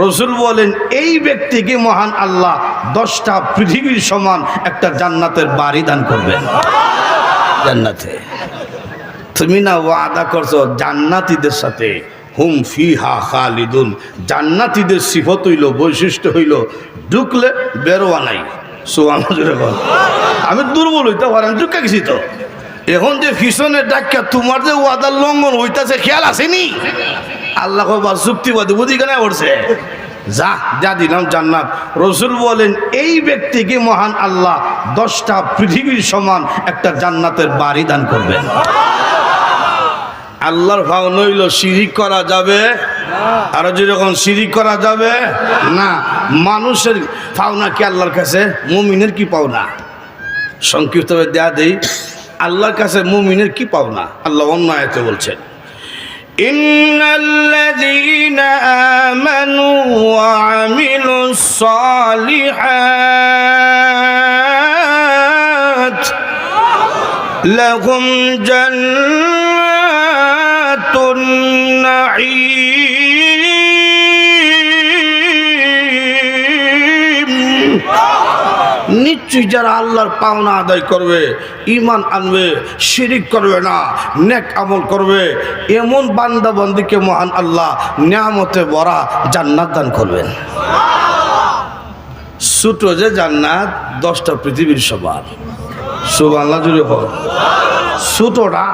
রসুল বলেন, এই ব্যক্তিকে মহান আল্লাহ দশটা পৃথিবীর সমান একটা জান্নাতের বাড়ি দান করবেন। জান্নাতে। তুমি না ওয়াদা করছ, জান্নাতীদের সাথে হুম ফিহা খালিদুন, জান্নাতীদের সিফত হইল, বৈশিষ্ট্য হইল, ঢুকলে বেরোয়া নাই। আমি দুর্বল হইতে পারি, আমি ঢুকে গেছি তো। এখন যে ফিসনের ডাক্কা, তোমার যে ওয়াদার লঙ্ঘন হইতাছে, খেয়াল আসেনি? আল্লাহ কবার চুক্তিবাদী বুদ্ধি কেন পড়ছে। যা যা দিলাম জান্নাত। রসুল বলেন, এই ব্যক্তিকে মহান আল্লাহ দশটা পৃথিবীর সমান একটা জান্নাতের বাড়ি দান করবেন। আল্লাহর ভাও নইল, শিরিক করা যাবে। আরও যেরকম শিরিক করা যাবে, না, মানুষের পাওনা কি আল্লাহর কাছে? মুমিনের কি পাওনা? সংক্ষিপ্তভাবে দেয়া দেই, আল্লাহর কাছে মুমিনের কি পাওনা? আল্লাহ অন্য আয়তে বলছেন। إن الذين آمنوا وعملوا الصالحات لهم جنات নিশ্চয়ই যারা আল্লাহর পাওনা আদায় করবে ইমান আনবে, শিরিক করবে না, নেক আমল করবে, এমন বান্দা বন্দিকে মহান আল্লাহ নিয়ামতে ভরা জান্নাত দান করবেন। ছোট যে জান্নাত, দশটা পৃথিবীর সবার সুবাংলা জুড়ে হোক ছোটটা।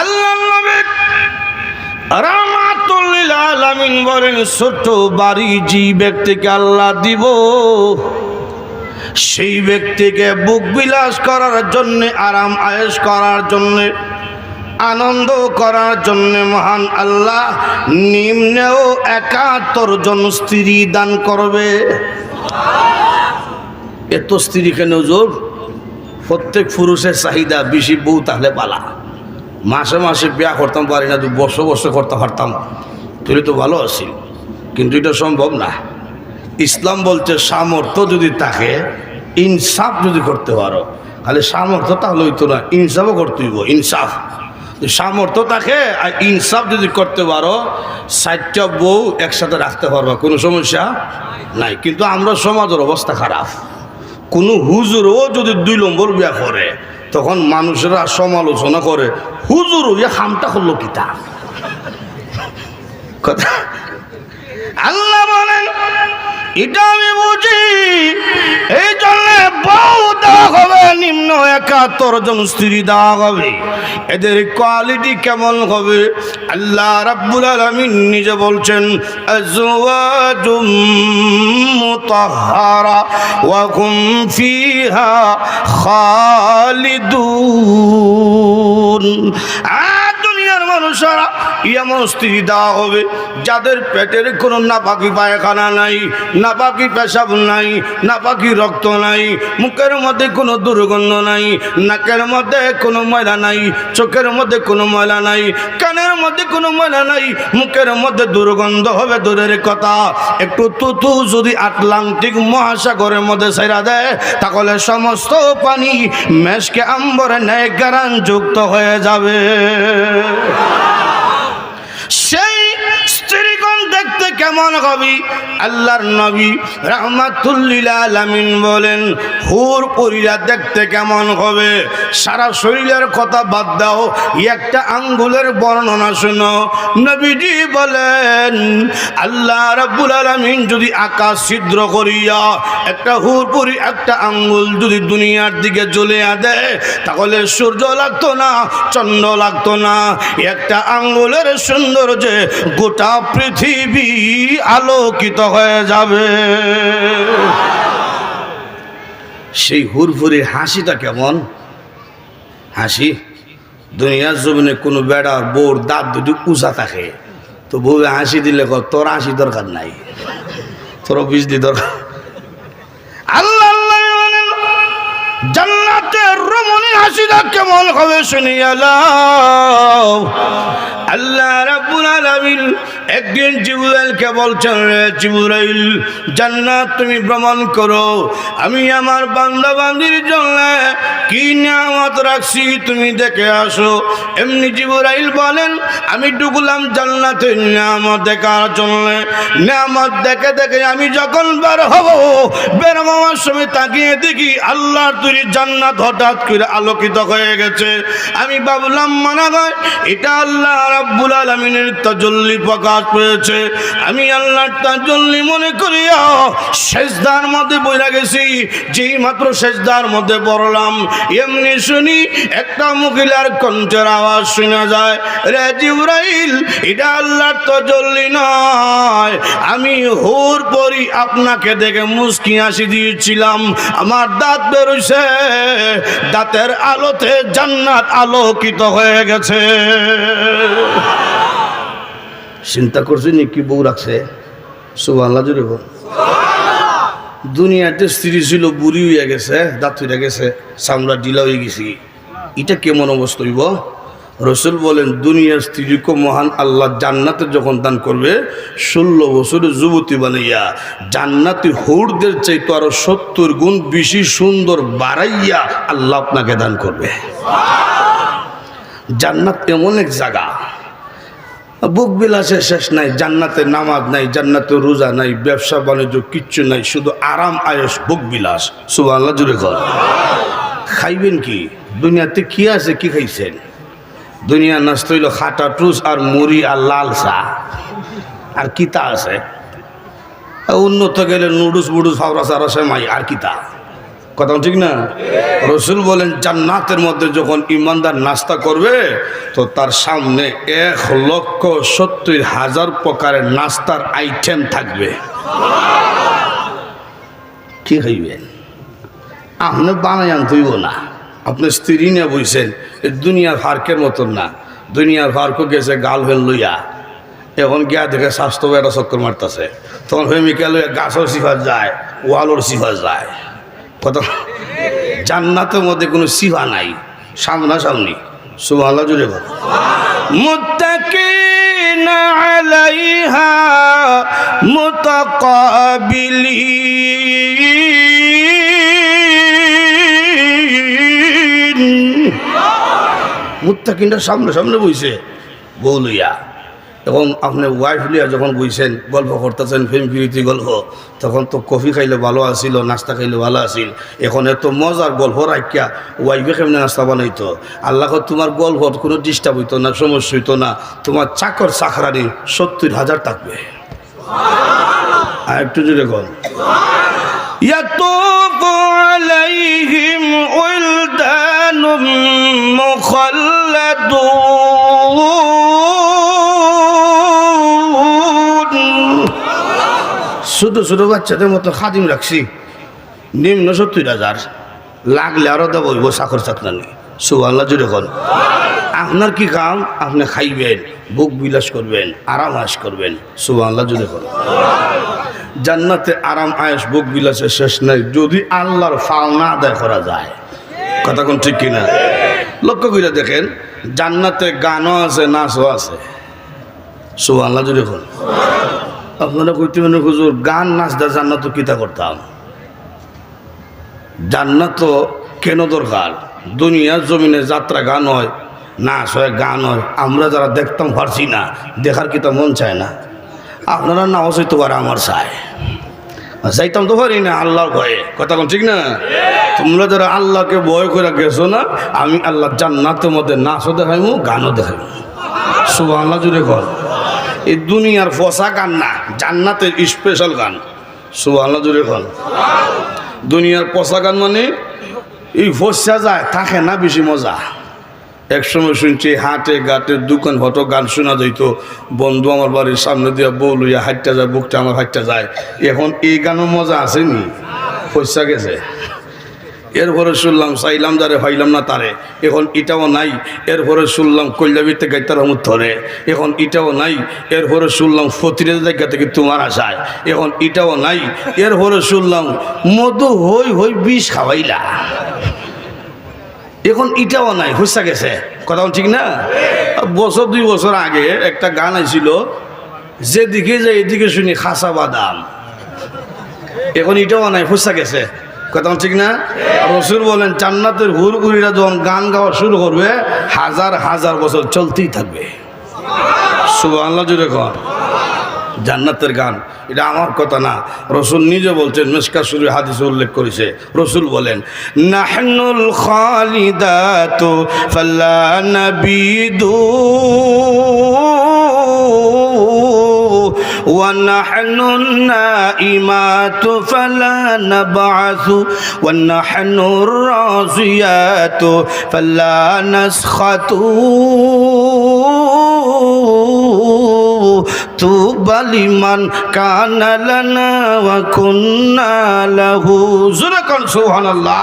আল্লাহ আলামিন বলেন ছোট বাড়ি যে ব্যক্তিকে আল্লাহ দিব, সেই ব্যক্তিকে বুক বিলাস করার জন্য, আরাম আয়েস করার জন্য, আনন্দ করার জন্য মহান আল্লাহ নিম্নেও একাত্তর জন স্ত্রী দান করবে। এত স্ত্রী কেন জোর প্রত্যেক পুরুষের চাহিদা বেশি বউ তাহলে পালা মাসে মাসে বিয়া করতাম, পারি না, বসে বসে করতে পারতাম। তুই তো ভালো আছি কিন্তু এটা সম্ভব না। ইসলাম বলছে সামর্থ্য যদি থাকে, ইনসাফ যদি করতে পারো খালি সামর্থ্য তাহলে হইতো না, ইনসাফও করতে হইব ইনসাফ। সামর্থ্য থাকে আর ইনসাফ যদি করতে পারো ষাটটা বউ একসাথে রাখতে পারবা, কোনো সমস্যা নাই। কিন্তু আমরা সমাজের অবস্থা খারাপ। কোনো হুজুরও যদি দুই নম্বর বিয়া করে, তখন মানুষেরা সমালোচনা করে, হুজুর ইয়া খামটা করল কিতা? কথা। আল্লাহ বলেন, এটা আমি বুঝি। এই জন্য বউ দেওয়া হবে, নিম্ন একাত্তর জন স্ত্রী দেওয়া হবে। এদের কোয়ালিটি কেমন হবে? আল্লাহ রাব্বুল আলামিন নিজে বলছেন ফিহা খালিদুন। মানুষেরা এমন স্ত্রী দেওয়া হবে। যাদের পেটের কোনো নাপাকি পায়খানা নাই, নাপাকি পেশাব নাই, নাপাকি রক্ত নাই, মুখের মধ্যে কোনো দুর্গন্ধ নাই, নাকের মধ্যে কোনো ময়লা নাই, চোখের মধ্যে কোনো ময়লা নাই, কানের মধ্যে কোনো ময়লা নাই, মুখের মধ্যে দুর্গন্ধ হবে দূরের কথা। একটু তুতু যদি আটলান্টিক মহাসাগরের মধ্যে সেরা দেয়, তাহলে সমস্ত পানি মেশকে আম্বরে ন্যায় যুক্ত হয়ে যাবে। কেমন হবি আল্লাহর নবী রহমাতুল্লিল আলামিন বলেন, হুর পরিরা দেখতে কেমন হবে? সারা শরীরের কথা বাদ দাও, একটা আঙ্গুলের বর্ণনা শুনো। নবীজি বলেন, আল্লাহ রাব্বুল আলামিন যদি আকাশ ছিদ্র করিয়া একটা হুর পরি, একটা আঙ্গুল যদি দুনিয়ার দিকে জ্বলে দেয়, তাহলে সূর্য লাগতো না, চন্দ্র লাগতো না। একটা আঙ্গুলের সৌন্দর্যে গোটা পৃথিবী আলোকিত হয়ে যাবে। সেই হুরফুরির হাসিটা কেমন? হাসি? দুনিয়ার জমিনে কোনো বেড়ার বোর, দাঁত দুটি উঁচা থাকে। তো বউ হাসি দিলে কর তোর হাসি দরকার নাই। তোর বিজলি দরকার? আল্লাহ জান্নাতের রমণী হাসিটা কেমন হবে আল্লাহ একদিন জিবরাইলকে বলছেন, রে জিবরাইল, জান্নাত তুমি ভ্রমণ করো। আমি আমার বান্দা জন্য কি নিয়ামত রাখছি তুমি দেখে আসো। এমনি জিবরাইল বলেন, আমি ঢুকলাম জান্নাতের নিয়ামত দেখার জন্য। নিয়ামত দেখে দেখে আমি যখন বের হব, বের হওয়ার সময় তাকিয়ে দেখি আল্লাহ তুই জান্নাত হঠাৎ করে আলোকিত হয়ে গেছে। আমি ভাবলাম, মনে হয় এটা আল্লাহ রাব্বুল আলামিনের তাজল্লি প্রকাশ পেয়েছে। আমি আল্লাহর তাজল্লি মনে করিয়া সেজদার মধ্যে বইরা গেছি। যেই মাত্র সেজদার মধ্যে পড়লাম, এমনি শুনি একটা মহিলার কণ্ঠের আওয়াজ শোনা যায়, রে জিব্রাইল, এটা আল্লাহর তাজল্লি নয়। আমি হুর পরি আপনাকে দেখে মুস্কি হাসি দিয়েছিলাম। আমার দাঁত বেরোইছে, দাঁতের আলোতে জান্নাত আলোকিত হয়ে গেছে। চিন্তা করছি নি কি বউ রাখছে? বল। দুনিয়াতে স্ত্রী ছিল, বুড়ি হয়ে গেছে, দাঁত হয়ে গেছে সামলা ঢিলা হয়ে গেছি। এটা কেমন অবস্থা হইব? রসুল বলেন, দুনিয়ার স্ত্রীকে মহান আল্লাহ জান্নাতে যখন দান করবে, ষোলো বছরের যুবতী বানাইয়া জান্নাতি হৌরদের চাইতো আরও সত্তর গুণ বেশি সুন্দর বাড়াইয়া আল্লাহ আপনাকে দান করবে। জান্নাত এমন এক জায়গা। বুক বিলাসের শেষ নাই, জান্নাতে নামাজ নাই, জান্নাতে রোজা নাই, ব্যবসা বাণিজ্য কিচ্ছু নাই, শুধু আরাম আয়স বুক বিলাস। সুবাহ জুড়ে খাইবেন কি? দুনিয়াতে কি আছে, কি খাইছেন? দুনিয়া নষ্ট হইল খাটা, টুস আর মুড়ি আর লাল চা। আর কিতা আছে? উন্নত গেলে নুডুস বুডুস ফাওরা সারা সেমাই, আর কিতা কথা ঠিক না? রসুল বলেন, জান্নাতের মধ্যে যখন ইমানদার নাস্তা করবে, তো তার সামনে এক লক্ষ সত্তর হাজার প্রকারের নাস্তার আইটেম থাকবে। কি হইবেন? আপনি বানাই আনতেইব না। আপনি স্ত্রী নিয়ে বইছেন দুনিয়ার ফার্কের মতন না। দুনিয়ার ফার্কও গেছে গাল ফেল লইয়া। এখন গিয়া দেখে স্বাস্থ্য একটা চক্কর মারতেছে। তখন প্রেমিকা লইয়া গাছও সিফাত যায়, ওয়ালোর সিফাত যায়। কত জান্নাতের মধ্যে কোনো সিফা নাই, সামনাসামনি। সুবহানাল্লাহ জুড়ে বল। মুত্তাকিন আলাইহা মুত্তাকিনটা সামনে সামনে বইছে বউ লইয়া এবং আপনি ওয়াইফ লিয়া যখন বইছেন গল্প করতেছেন ফিল্ম ফিরিতি গল্প তখন তো কফি খাইলে ভালো আসিল নাস্তা খাইলে ভালো আসিল এখন এত মজার গল্প রাখিয়া ওয়াইফে কেমনে নাস্তা বানাইতো আল্লাহ তোমার গল্প কোনো ডিস্টার্ব হইতো না সমস্যা হইতো না তোমার চাকর চাকরানি সত্তর হাজার থাকবে আর একটু জুড়ে গল يطوف عليهم ولدان مخلدون ছোট ছোট বাচ্চাদের মতো খাদিম রাখছি। নিম্ন সত্তর হাজার। লাগলে আরও দেবো হইব চাকর চাকরানি সুবাল্লা জুড়ে কন। আপনার কি কাম? আপনি খাইবেন, বুক বিলাস করবেন, আরাম আশ করবেন। সুবাল্লা জুড়ে কন। জান্নাতে আরাম আয়েস বুক বিলাসের শেষ নাই। যদি আল্লাহর ফাল না আদায় করা যায়। কথা কোন ঠিক কিনা? লক্ষ্য করে দেখেন, জান্নাতে গানও আছে, নাচও আছে। সুবাল্লা কন। আপনারা কইতে মনে হুজুর, গান নাচ দা জান্নাত কিতা করতাম? জান্নাত কেন দরকার? দুনিয়ার জমিনে যাত্রা গান হয়, নাচ হয়, গান হয়, আমরা যারা দেখতাম পারছি না, দেখার কিতা মন চায় না। আপনারা নাও হইতে পারে আমার চায়। যাইতাম তো পারি না আল্লাহর ভয়ে। কথা কোন ঠিক না? তোমরা যারা আল্লাহকে ভয় করে গেছো না, আমি আল্লাহ জান্নাতের মধ্যে নাচও দেখাইমু, গানও দেখাইমু। সুবাহ আল্লাহ জুড়ে কর। এই দুনিয়ার ফসা গান না, জান্নাতের স্পেশাল গান। সুবাহ জুড়ে কর। দুনিয়ার পচা গান মানে এই ফসা যায়, থাকে না বেশি মজা। একসময় শুনছি হাটে, ঘাটে দোকান হতো, গান শোনা যাইত। বন্ধু আমার বাড়ির সামনে দিয়া বউ লইয়া হাঁটতে যায়, বুকটা আমার হাঁটতে যায়। এখন এই গানের মজা আসেনি ফসা গেছে। এরপরে শুনলাম, চাইলাম যারে, পাইলাম না তারে। এখন এটাও নাই। এরপরে শুনলাম কল্যাবিতে গাইতার আমুদ ধরে। এখন এটাও নাই। এরপরে শুনলাম, ফতিরের জায়গা থেকে তোমার আশায়। এখন এটাও নাই। এরপরে শুনলাম, মধু হই হই বিষ খাওয়াইলা। এখন এটাও নাই হুসা গেছে। কথা ঠিক না? বছর দুই বছর আগে একটা গান আইছিল যেদিকে যে এদিকে শুনি খাসা বাদাম। এখন এটাও নাই ফুসা গেছে। কথা ঠিক না? রসুল বলেন জান্নাতের হুর হুরিরা যখন গান গাওয়া শুরু করবে হাজার হাজার বছর চলতেই থাকবে। সুবহানাল্লাহ জুড়ে কর জান্নাতের গান এটা আমার কথা না রসুল নিজে বলছেন মেসকা সুরি হাদিসে উল্লেখ করেছে রসুল বলেন নাহনুল খালিদাতু ফাল্লা নাবিদু ونحن النائمات فلا نبعث ونحن الراسيات فلا نسخط তুবালিমান কানালানা ওয়া কুন্না লাহু। জোরে কোন সুবহানাল্লাহ।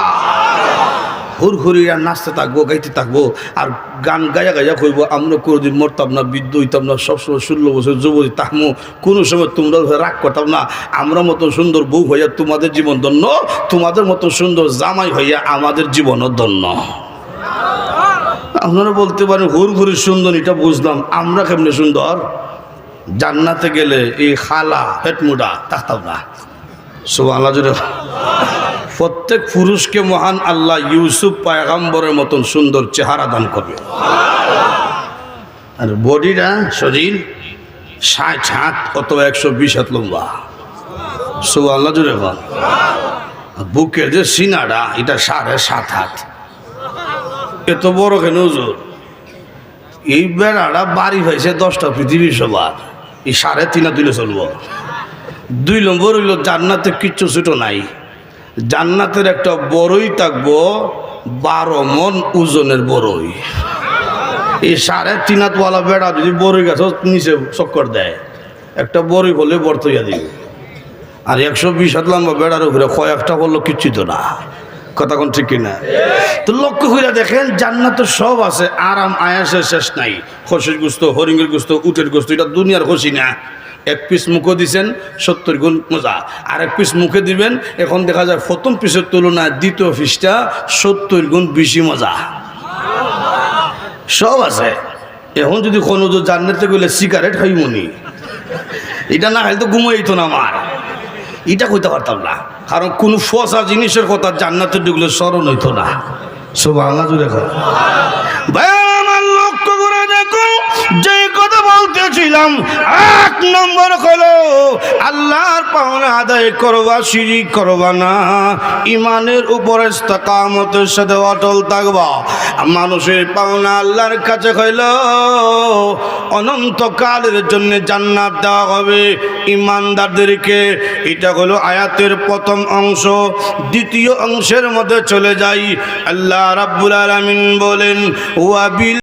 হুরহুরিরা নাচতে থাকব, গাইতে থাকব, আর গান গাইয়া গাইয়া কইব আমরা কোনো দিন মরতাম না বিদ্যু হইতাম না, সবসময় ষোলো বছর যুবতী তাহমু কোনো সময় তোমরা রাগ করতাম না। আমরা মতো সুন্দর বউ হইয়া তোমাদের জীবন ধন্য, তোমাদের মতো সুন্দর জামাই হইয়া আমাদের জীবনও ধন্য। আপনারা বলতে পারেন, হুরহুরি সুন্দর এটা বুঝলাম, আমরা কেমনি সুন্দর? জান্নাতে গেলে এই খালা হেটমুডা থাকতাম না প্রত্যেক পুরুষকে মহান আল্লাহ ইউসুফ পায়গাম্বরের মতন সুন্দর চেহারা দান করবে। আর বডিটা শরীর ষাট হাত অথবা একশো বিশ হাত লম্বা। সব আল্লাহ জুড়ে বুকের যে সিনাটা, এটা সাড়ে সাত হাত। এত বড় কেন এই বেড়াটা বাড়ি হয়েছে দশটা পৃথিবী সবার। এই সাড়ে তিনা দিলে চলবো। দুই নম্বর হইল, জান্নাতে কিচ্ছু ছোটো নাই। জান্নাতের একটা বড়ই থাকব, বারো মন ওজনের বড়ই। এই সাড়ে তিন হাতওয়ালা বেড়া যদি বড়ই গাছ, নিচে চক্কর দেয়। একটা বড়ই হলে বর্তইয়া দিবে। আর একশো বিশ হাত লম্বা বেড়ার উপরে কয়েকটা বলল কিচ্ছু তো না। কথা কোন ঠিক কিনা? তো লক্ষ্য করে দেখেন, জান্নাতের সব আছে, আরাম, আয়াসের শেষ নাই। খসির গুস্ত হরিঙ্গের গুস্ত, উটের গুস্ত, এটা দুনিয়ার খসি না। এক পিস মুখে দিছেন, সত্তর গুণ মজা। আর এক পিস মুখে দিবেন, এখন দেখা যায় প্রথম পিসের তুলনায় দ্বিতীয় পিসটা সত্তর গুণ বেশি মজা। সব আছে। এখন যদি কোনো তো জান্নাতে গেলে সিগারেট খাইমনি। এটা না খাইলে তো ঘুমাইতো না আমার। এটা কইতে পারতাম না। কারণ কোনো ফসা জিনিসের কথা জান্নাতে ঢুকলে স্মরণ হইতো না। সব আল্লাহ জুড়ে ভাই বলতেছিলাম এক নম্বর হলো আল্লাহর পাওনা আদায় করবা সিঁড়ি করবা না। ইমানের উপরে ইস্তাকামতের সাথে অটল থাকবা। মানুষের পাওনা আল্লাহর কাছে হইল, অনন্তকালের জন্য জান্নাত দেওয়া হবে। ইমানদারদেরকে এটা হলো আয়াতের প্রথম অংশ। দ্বিতীয় অংশের মধ্যে চলে যাই। আল্লাহ রাব্বুল আলামিন বলেন, ওয়াবিল